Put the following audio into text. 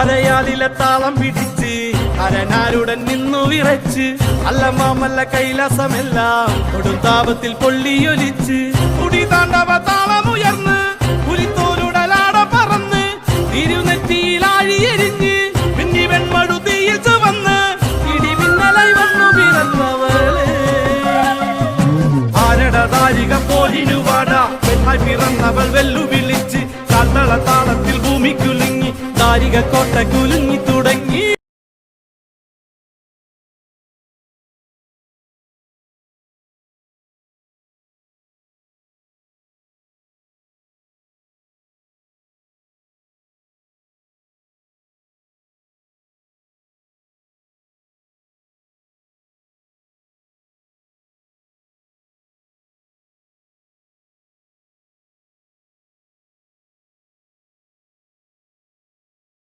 അരയാലിലെ താളം പിടിച്ച് അരനാരുടൻ നിന്നു വിറച്ച്. അല്ല മാമല്ല കൈലാസമെല്ലാം കൊടുത്താപത്തിൽ പൊള്ളിയൊലിച്ച്. കുടി താണ്ടവ താളമുയർന്ന് പുലിത്തോലുടലാട പറന്ന് തിരുനെറ്റിയിൽ ആഴിയെരിഞ്ഞ് പിന്നി വെൺമടുതിയിൽ ചുവന്ന് ഇടിമിന്നലായി വന്നു പിറന്നവളെ. ആരടതാരിക പോലിനുവാട പെണ്ണായി പിറന്നവൾ വെല്ലുവിളിച്ച് താരിക കോട്ട കുലുങ്ങി തുടങ്ങി.